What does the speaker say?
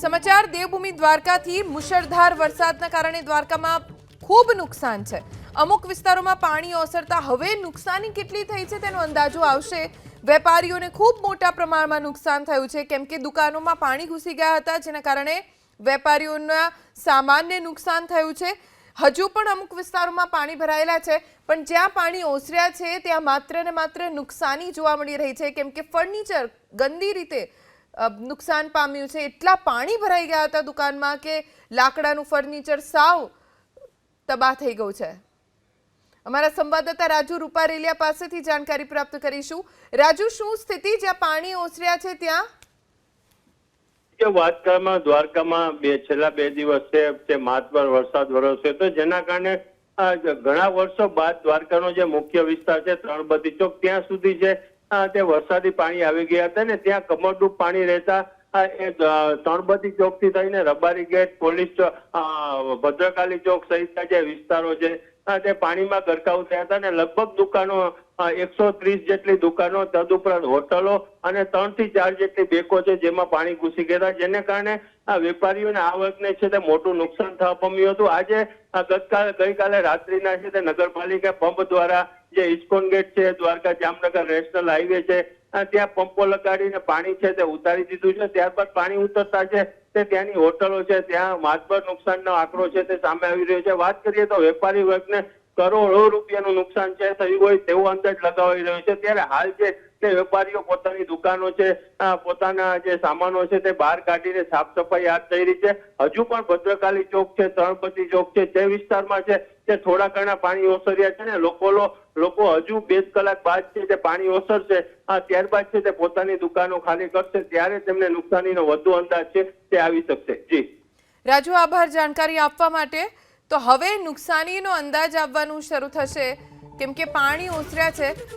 સમાચાર, દેવભૂમિ દ્વારકાથી મુશળધાર વરસાદના કારણે દ્વારકામાં ખૂબ નુકસાન છે. અમુક વિસ્તારોમાં પાણી ઓસરતા હવે નુકસાની કેટલી થઈ છે તેનો અંદાજો આવશે. વેપારીઓને ખૂબ મોટા પ્રમાણમાં નુકસાન થયું છે, કેમ કે દુકાનોમાં પાણી ઘૂસી ગયા હતા, જેના કારણે વેપારીઓના સામાનને નુકસાન થયું છે. હજુ પણ અમુક વિસ્તારોમાં પાણી ભરાયેલા છે, પણ જ્યાં પાણી ઓસર્યા છે, ત્યાં માત્ર ને માત્ર નુકસાની જોવા મળી રહી છે, કેમ કે ફર્નિચર ગંદી રીતે નુકસાન પામ્યું છે. એટલા પાણી ભરાઈ ગયા હતા દુકાનમાં કે લાકડાનું ફર્નિચર સાવ તબાહ થઈ ગયું છે. અમારા સંવાદદાતા રાજુ રૂપારેલિયા પાસેથી જાણકારી પ્રાપ્ત કરીશું. રાજુ, શું સ્થિતિ? જ્યાં પાણી ઓસર્યા છે ત્યાં? કે વાત કરવામાં દ્વારકામાં બે, છેલ્લા બે દિવસ તે માતબર વરસાદ વરસ્યો તો જેના કારણે ઘણા વર્ષો બાદ દ્વારકાનો જે મુખ્ય વિસ્તાર છે ત્રણ બધી ચોક, ત્યાં સુધી છે તે વરસાદી પાણી આવી ગયા હતા ને, ત્યાં કમરડૂબ પાણી રહેતા ત્રણબત્તી ચોકથી થઈને રબારી ગેટ, પોલીસ ભદ્રકાલી ચોક સહિતના જે વિસ્તારો છે તે પાણીમાં ગરકાવ થયા હતા ને, લગભગ દુકાનો એકસો ત્રીસ જેટલી દુકાનો તદુપરાંત હોટલો અને ત્રણથી ચાર જેટલી બેકો છે જેમાં પાણી ઘૂસી ગયા જેને કારણે આ વેપારીઓને આવકને છે તે મોટું નુકસાન થવા પામ્યું હતું. આજે ગતકાલે, ગઈકાલે રાત્રિના છે તે નગરપાલિકા પંપ દ્વારા જે ઇસ્કોન ગેટ છે, દ્વારકા જામનગર નેશનલ હાઈવે છે ત્યાં પંપો લગાડીને પાણી છે તે ઉતારી દીધું છે. ત્યારબાદ પાણી ઉતરતા છે તે ત્યાંની હોટલો છે, ત્યાં માતબર નુકસાનનો આંકડો છે તે સામે આવી રહ્યો છે. વાત કરીએ તો વેપારી વર્ગને કરોડો રૂપિયાનું નુકસાન છે થયું હોય તેવો અંદાજ લગાવાઈ રહ્યો છે. ત્યારે હાલ છે તે વેપારીઓ પોતાની દુકાનો છે પોતાના જે સામાનો છે તે બહાર કાઢીને સાફ સફાઈ હાથ થઈ રહી છે. હજુ પણ ભદ્રકાલી ચોક છે ત્રણપતિ ચોક છે તે વિસ્તારમાં છે તે થોડા ઘણા પાણી ઓસર્યા છે ને લોકો લોકો હજુ બે કલાક બાદ છે તે પાણી ઓસરશે, આ ત્યારબાદ છે તે પોતાની દુકાનો ખાલી કરશે, ત્યારે તેમને નુકસાનીનો વધુ અંદાજ છે તે આવી શકશે. જી. રાજુ, આભાર. જાણકારી આપવા માટે તો હવે નુકસાનીનો અંદાજ આવવાનું શરૂ થશે. કેમ કે પાણી ઓસર્યા છે.